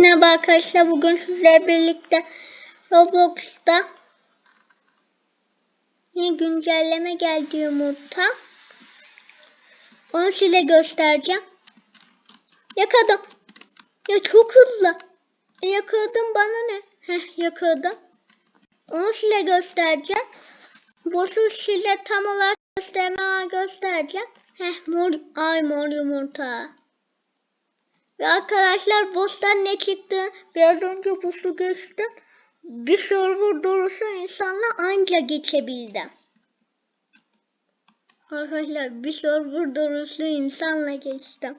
Merhaba arkadaşlar bugün sizlerle birlikte Roblox'ta yeni güncelleme geldi yumurta. Onu size göstereceğim. Yakaladım. Ya çok hızlı. E, yakaladım bana ne? Heh yakaladım. Onu size göstereceğim. Boşu size tam olarak göstermeye göstereceğim. Heh mor, ay mor yumurta. Ve arkadaşlar boss'tan ne çıktı? Biraz önce boss'u geçtim. Bir server dolusu insanla anca geçebildim. Arkadaşlar bir server dolusu insanla geçtim.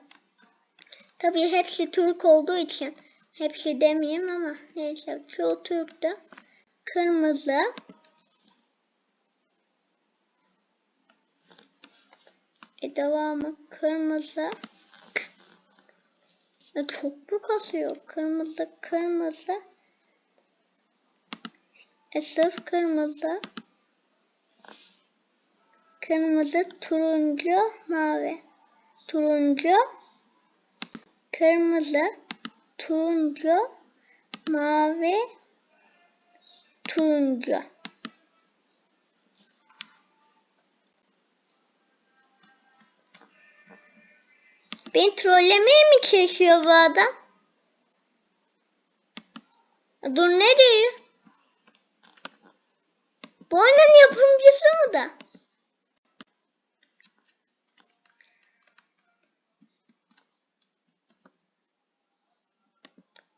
Tabii hepsi Türk olduğu için hepsi demeyeyim ama neyse çoğu Türk'tü. Kırmızı. E devamı kırmızı. Ya mu kasıyor? Kırmızı, kırmızı. E sırf kırmızı. Kırmızı, turuncu, mavi. Turuncu, kırmızı, turuncu, mavi, turuncu. Beni trollemeye mi çalışıyor bu adam? Dur ne diyor? Bu oyunun yapımcısı mı da?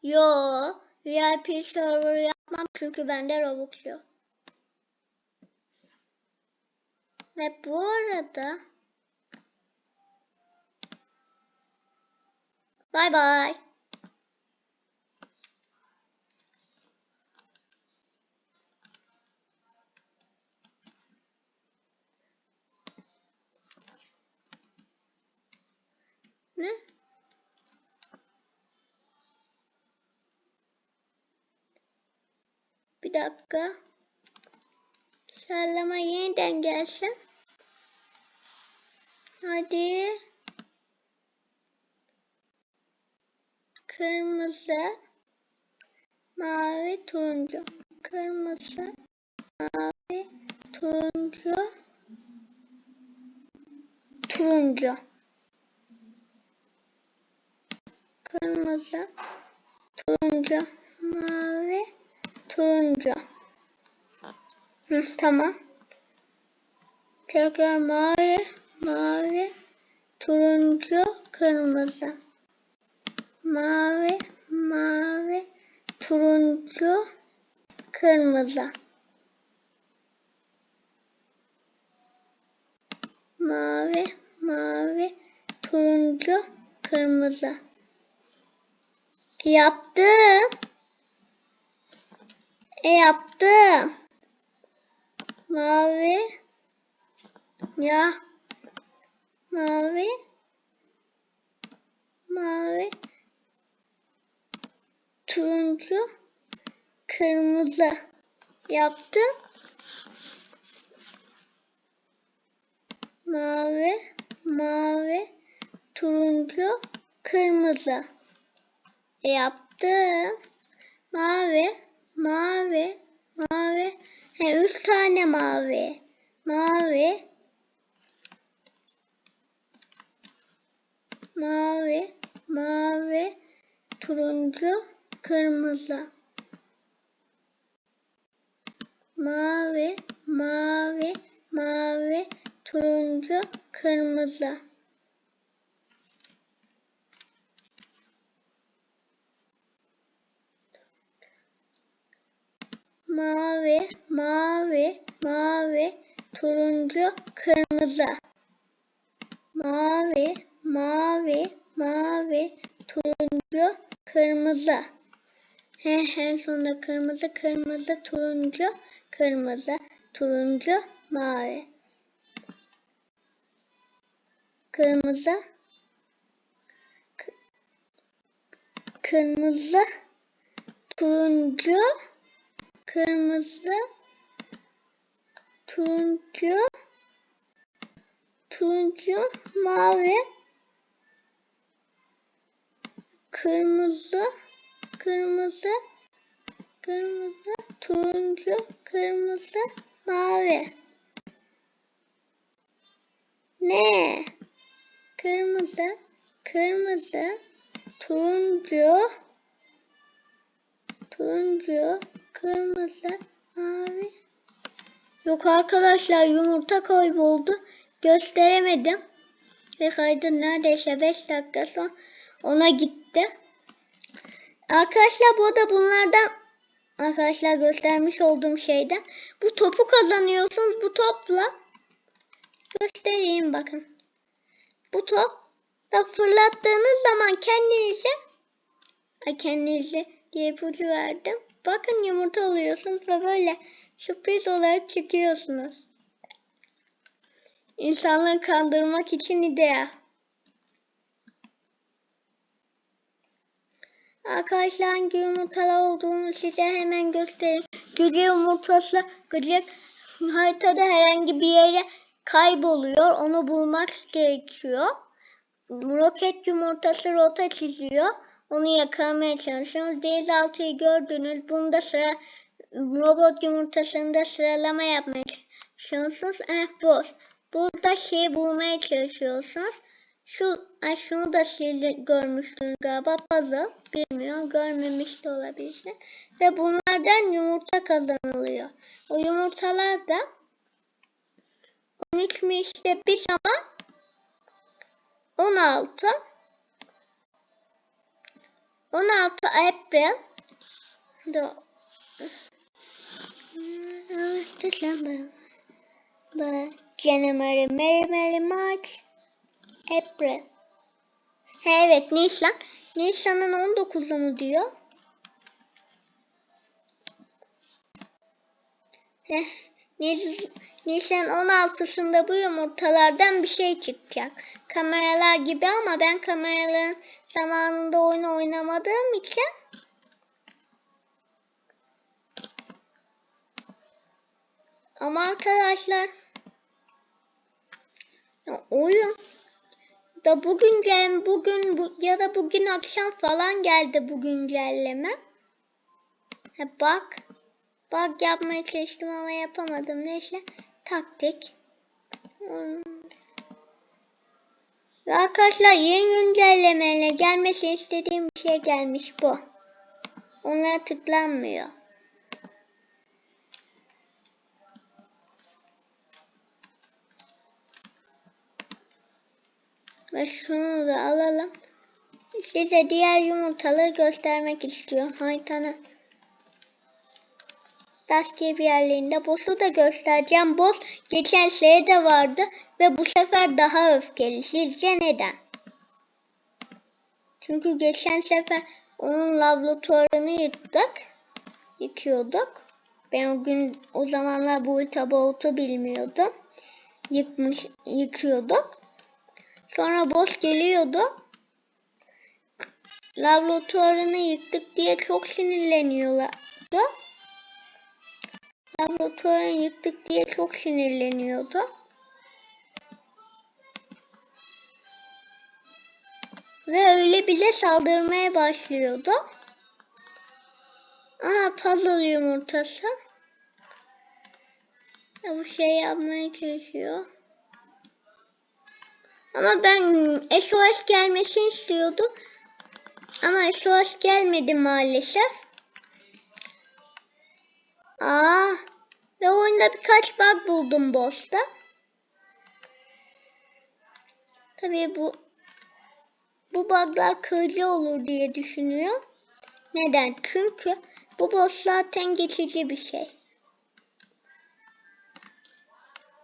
Yo, VIP server yapmam çünkü bende Robux yok. Ve bu arada Bye bye. Ne? Bir dakika. Sallama yeniden gelsin. Hadi. Kırmızı, mavi, turuncu. Kırmızı, mavi, turuncu, turuncu. Kırmızı, turuncu, mavi, turuncu. Hı, tamam. Tekrar mavi, mavi, turuncu, kırmızı. Mavi, mavi, turuncu, kırmızı. Mavi, mavi, turuncu, kırmızı. Yaptım. E yaptım. Mavi. Ya. Mavi. Turuncu. Kırmızı. Yaptım. Mavi. Mavi. Turuncu. Kırmızı. Yaptım. Mavi. Mavi. Mavi. He, üç tane mavi. Mavi. Mavi. Mavi. Turuncu. Kırmızı. Mavi. Mavi. Mavi. Turuncu. Kırmızı. mavi, mavi, mavi, turuncu, kırmızı. Mavi, mavi, mavi, turuncu, kırmızı. He he sonunda kırmızı, kırmızı, turuncu, kırmızı, turuncu, mavi. Kırmızı, kırmızı, turuncu, kırmızı, turuncu, turuncu, mavi, kırmızı, kırmızı, kırmızı, turuncu, kırmızı, mavi. Ne? Kırmızı, kırmızı, turuncu, turuncu, kırmızı, mavi. Yok arkadaşlar yumurta kayboldu. Gösteremedim. Ve kaydı neredeyse 5 dakika sonra ona gitti. Arkadaşlar bu da bunlardan arkadaşlar göstermiş olduğum şeyden bu topu kazanıyorsunuz. Bu topla göstereyim bakın. Bu top da fırlattığınız zaman kendinize ay kendinize diye ipucu verdim. Bakın yumurta alıyorsunuz ve böyle sürpriz olarak çıkıyorsunuz. İnsanları kandırmak için ideal. Arkadaşlar hangi yumurtalar olduğunu size hemen göstereyim. Gıcı yumurtası gıcık haritada herhangi bir yere kayboluyor. Onu bulmak gerekiyor. Roket yumurtası rota çiziyor. Onu yakalamaya çalışıyoruz. Denizaltıyı gördünüz. Bunda sıra robot yumurtasında sıralama yapmaya çalışıyorsunuz. Eh boş. Burada şey bulmaya çalışıyorsunuz. Şu, ay şunu da siz görmüştünüz galiba. Puzzle. Bilmiyorum. Görmemiş de olabilirsin. Ve bunlardan yumurta kazanılıyor. O yumurtalar da 13 mi işte bir zaman 16 16 April da January, Mary, Mary, March, April. Evet Nisan. Nisan'ın 19'u mu diyor? Nis- Nisan 16'sında bu yumurtalardan bir şey çıkacak. Kameralar gibi ama ben kameraların zamanında oyun oynamadığım için ama arkadaşlar ya oyun da bugün gel bugün bu, ya da bugün akşam falan geldi bu güncelleme. Ha, bak. Bak yapmaya çalıştım ama yapamadım. Neyse. Taktik. Ve arkadaşlar yeni güncellemeyle gelmesi istediğim bir şey gelmiş bu. Onlara tıklanmıyor. Ve şunu da alalım. Size diğer yumurtaları göstermek istiyorum. Haritanın rastgele bir yerlerinde. Boss'u da göstereceğim. Boss geçen sene de vardı ve bu sefer daha öfkeli. Sizce neden? Çünkü geçen sefer onun laboratuvarını yıktık. Yıkıyorduk. Ben o gün o zamanlar bu tabutu bilmiyordum. Yıkmış, yıkıyorduk. Sonra boss geliyordu. Laboratuvarını yıktık diye çok sinirleniyorlardı. Laboratuvarını yıktık diye çok sinirleniyordu. Ve öyle bile saldırmaya başlıyordu. Aha puzzle yumurtası. Bu şey yapmaya çalışıyor. Ama ben SOS gelmesini istiyordum. Ama SOS gelmedi maalesef. Aa, ve oyunda birkaç bug buldum boss'ta. Tabii bu bu bug'lar kırıcı olur diye düşünüyor. Neden? Çünkü bu boss zaten geçici bir şey.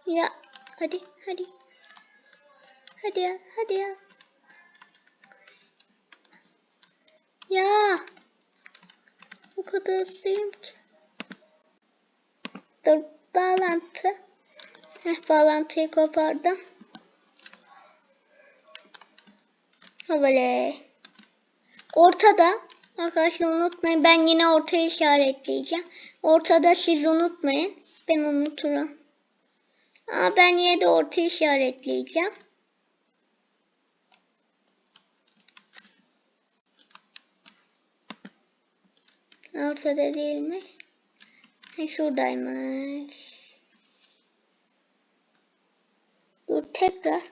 Ya hadi hadi. Hadi ya hadi ya. Ya. O kadar hızlıyım ki. Dur bağlantı. Heh, bağlantıyı kopardım. Böyle. Ortada. Arkadaşlar unutmayın. Ben yine ortaya işaretleyeceğim. Ortada siz unutmayın. Ben unuturum. Aa, ben yine de ortaya işaretleyeceğim. Ortada değilmiş. Ha, şuradaymış. Dur tekrar.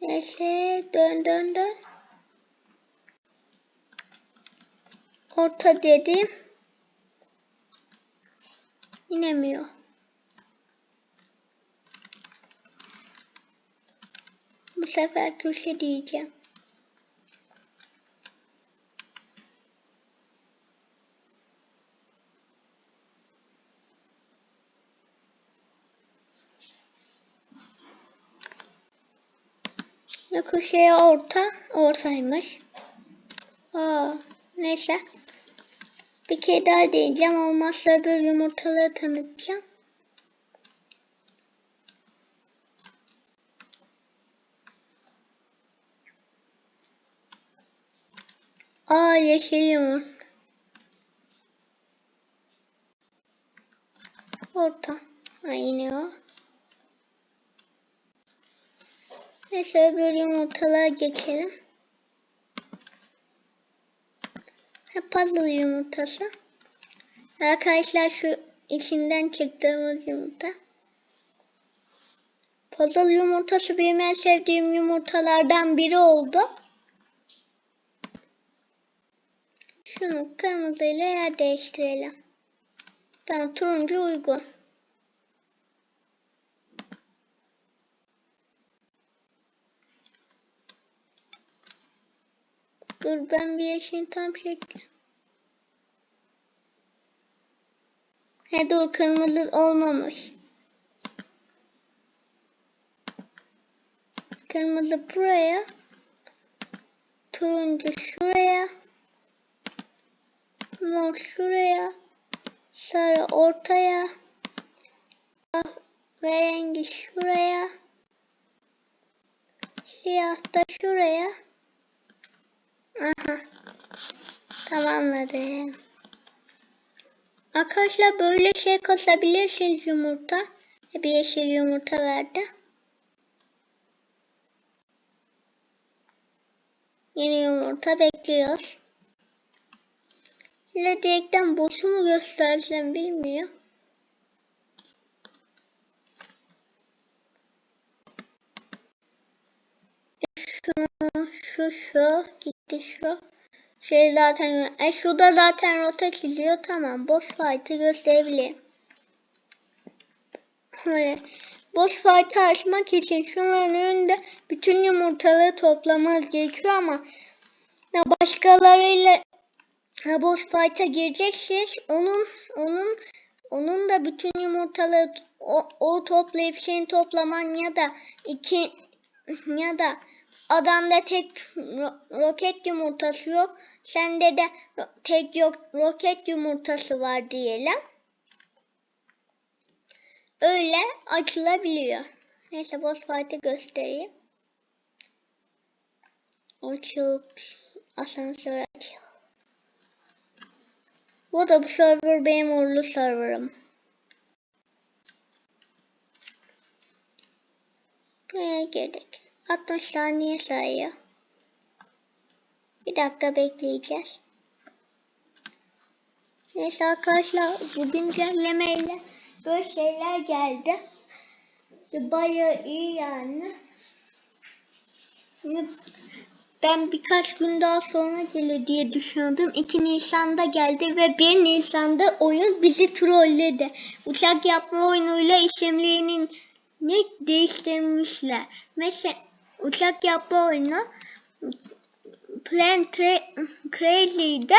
Neyse dön dön dön. Orta dedim. İnemiyor. Bu sefer köşe diyeceğim. Ya köşeye orta, ortaymış. Aa, neyse. Bir kere daha deneyeceğim. Olmazsa öbür yumurtaları tanıtacağım. Aa yumurta. Orta. Ha o. Neyse öbür yumurtalara geçelim. Ha, puzzle yumurtası. Arkadaşlar şu içinden çıktığımız yumurta. Puzzle yumurtası benim en sevdiğim yumurtalardan biri oldu. Şunu kırmızıyla yer değiştirelim. Tamam turuncu uygun. Dur ben bir yeşil tam şekli. He dur kırmızı olmamış. Kırmızı buraya. Turuncu şuraya. Mor şuraya. Sarı ortaya. Kahverengi şuraya. Siyah da şuraya. Aha. Tamamladım. Arkadaşlar böyle şey kasabilirsiniz yumurta. Bir yeşil yumurta verdi. Yeni yumurta bekliyor. Yine direkten boşu mu göstersem bilmiyorum. Şunu, şu şu gitti şu. Şey zaten e şurada zaten rota çiziyor tamam boş fight'ı gösterebilirim. Böyle boş fight'ı açmak için şunların önünde bütün yumurtaları toplamamız gerekiyor ama başkalarıyla ya boş fight'a gireceksiniz onun onun onun da bütün yumurtaları o, o toplayıp senin toplaman ya da iki ya da Adamda tek ro roket yumurtası yok. Sende de ro tek yok roket yumurtası var diyelim. Öyle açılabiliyor. Neyse boss fight'ı göstereyim. Açıp asansör aç. Bu da bu server benim uğurlu serverım. Neye girdik? 60 saniye sayıyor. Bir dakika bekleyeceğiz. Neyse arkadaşlar bu güncellemeyle böyle şeyler geldi. Bayağı iyi yani. Ben birkaç gün daha sonra gelir diye düşünüyordum. 2 Nisan'da geldi ve 1 Nisan'da oyun bizi trolledi. Uçak yapma oyunuyla isimlerinin ne değiştirmişler. Mesela uçak yapma oyunu Plan Crazy'de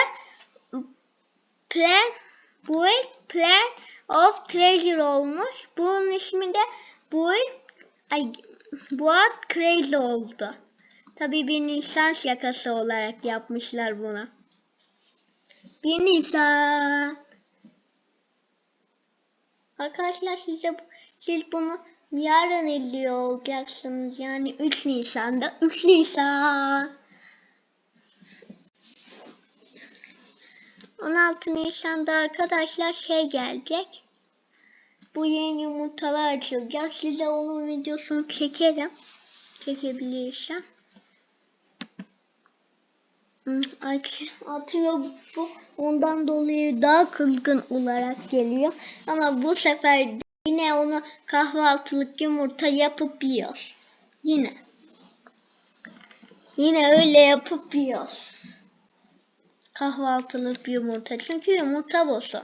Plan Build Plan of Treasure olmuş. Bunun ismi de Build ay, Buat Crazy oldu. Tabi bir Nisan şakası olarak yapmışlar bunu. Bir Nisan. Arkadaşlar size siz bunu yarın izliyor olacaksınız. Yani 3 Nisan'da 3 Nisan. 16 Nisan'da arkadaşlar şey gelecek. bu yeni yumurtalar açılacak. Size onun videosunu çekerim. Çekebilirsem. Atıyor bu. Ondan dolayı daha kızgın olarak geliyor. Ama bu sefer yine onu kahvaltılık yumurta yapıp yiyor. Yine. Yine öyle yapıp yiyor. Kahvaltılık yumurta. Çünkü yumurta bozu.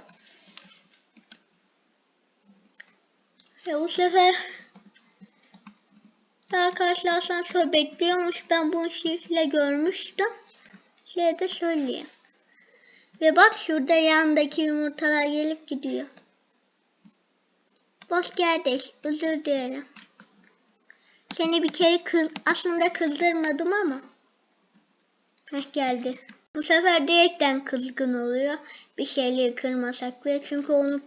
Ve bu sefer arkadaşlar asansör bekliyormuş. Ben bunu şifre görmüştüm. Size de söyleyeyim. Ve bak şurada yandaki yumurtalar gelip gidiyor. Boş kardeş özür dilerim. Seni bir kere kız aslında kızdırmadım ama. Heh geldi. Bu sefer direkten kızgın oluyor. Bir şeyleri kırmasak bile. Çünkü onu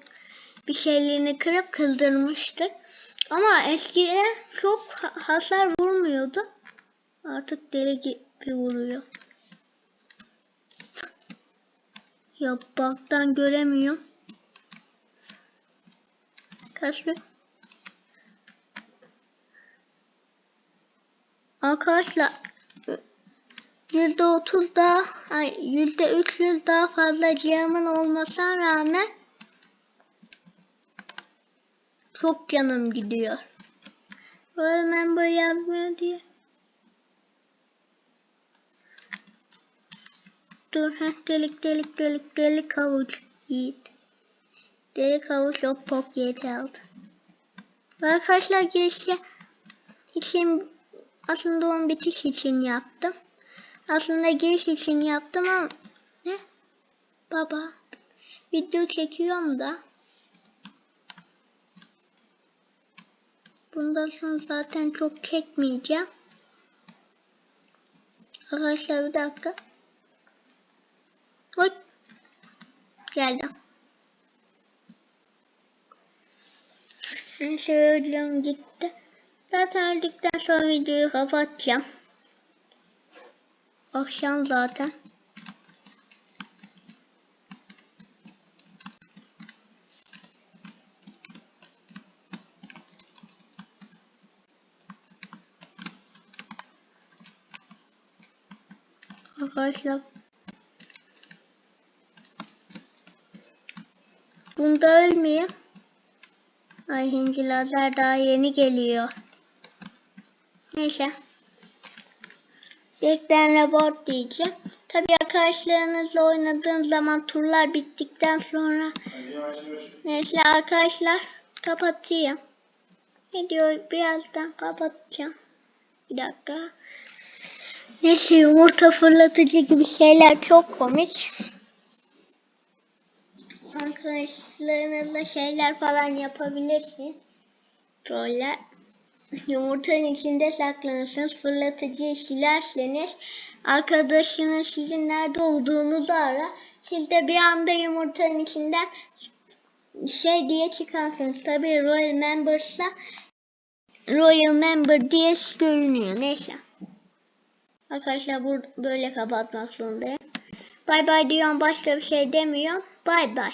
bir şeylerini kırıp kızdırmıştık. Ama eskiden çok ha- hasar vurmuyordu. Artık deli gibi vuruyor. Ya baktan göremiyorum. Kaç bir? Arkadaşlar yüzde otuz daha, ay yüzde üç yüz daha fazla camın olmasına rağmen çok canım gidiyor. Royal member yazmıyor diye. Dur heh, delik delik delik delik havuç yiğit. Delik havuç yok pop yeti aldı. Arkadaşlar girişi için aslında onu bitiş için yaptım. Aslında giriş için yaptım ama ne? Baba video çekiyorum da. Bundan sonra zaten çok çekmeyeceğim. Arkadaşlar bir dakika. Oy. Geldim. Şöyle gitti. Zaten öldükten sonra videoyu kapatacağım. Akşam zaten. Arkadaşlar Bunda ölmeyeyim. Ay hindi lazer daha yeni geliyor. Neyse. Beklen robot diyeceğim. Tabi arkadaşlarınızla oynadığın zaman turlar bittikten sonra neyse arkadaşlar kapatayım. Videoyu birazdan kapatacağım. Bir dakika. Neyse yumurta fırlatıcı gibi şeyler çok komik. Arkadaşlarınızla şeyler falan yapabilirsin. Troller. Yumurtanın içinde saklanırsınız. Fırlatıcıyı silerseniz arkadaşınız sizin nerede olduğunuzu arar. Siz de bir anda yumurtanın içinden şey diye çıkarsınız. Tabii Royal Members'la Royal Member diye görünüyor. Neyse. Arkadaşlar bu böyle kapatmak zorundayım. Bay bay diyorum başka bir şey demiyorum. Bay bay.